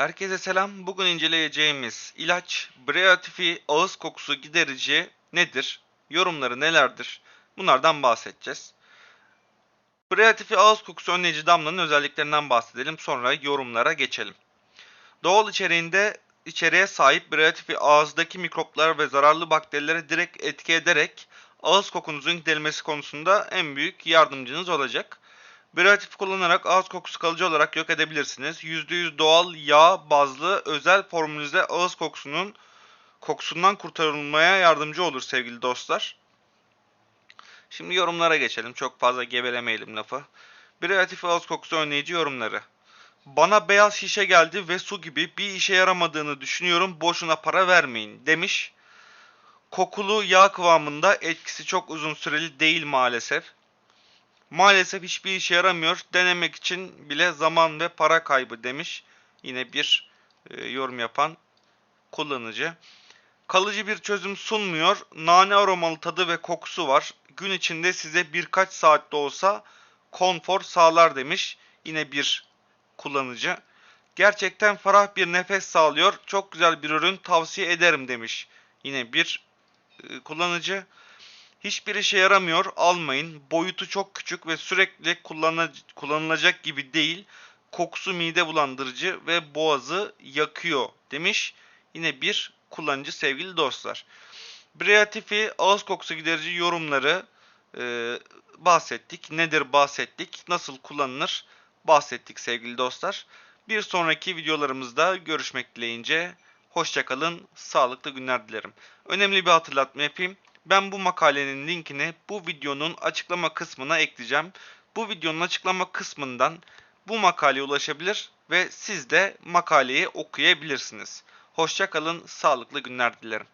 Herkese selam. Bugün inceleyeceğimiz ilaç Breatifi ağız kokusu giderici nedir? Yorumları nelerdir? Bunlardan bahsedeceğiz. Breatifi ağız kokusu önleyici damlanın özelliklerinden bahsedelim. Sonra yorumlara geçelim. Doğal içeriğinde içeriğe sahip Breatifi ağızdaki mikroplar ve zararlı bakterilere direkt etki ederek ağız kokunuzun giderilmesi konusunda en büyük yardımcınız olacak. Breatif kullanarak ağız kokusu kalıcı olarak yok edebilirsiniz. %100 doğal yağ bazlı özel formülünüzde ağız kokusunun kokusundan kurtarılmaya yardımcı olur sevgili dostlar. Şimdi yorumlara geçelim. Çok fazla gevelemeyelim lafı. Breatif ağız kokusu önleyici yorumları. Bana beyaz şişe geldi ve su gibi bir işe yaramadığını düşünüyorum. Boşuna para vermeyin demiş. Kokulu yağ kıvamında etkisi çok uzun süreli değil maalesef. Maalesef hiçbir işe yaramıyor. Denemek için bile zaman ve para kaybı demiş. Yine bir e, yorum yapan kullanıcı. Kalıcı bir çözüm sunmuyor. Nane aromalı tadı ve kokusu var. Gün içinde size birkaç saatte olsa konfor sağlar demiş. Yine bir kullanıcı. Gerçekten ferah bir nefes sağlıyor. Çok güzel bir ürün tavsiye ederim demiş. Yine bir e, kullanıcı. Hiçbir işe yaramıyor, almayın. Boyutu çok küçük ve sürekli kullanı- kullanılacak gibi değil. Kokusu mide bulandırıcı ve boğazı yakıyor demiş. Yine bir kullanıcı sevgili dostlar. Breatifi ağız kokusu giderici yorumları e, bahsettik. Nedir bahsettik. Nasıl kullanılır bahsettik sevgili dostlar. Bir sonraki videolarımızda görüşmek dileyince hoşçakalın, sağlıklı günler dilerim. Önemli bir hatırlatma yapayım. Ben bu makalenin linkini bu videonun açıklama kısmına ekleyeceğim. Bu videonun açıklama kısmından bu makaleye ulaşabilir ve siz de makaleyi okuyabilirsiniz. Hoşçakalın, sağlıklı günler dilerim.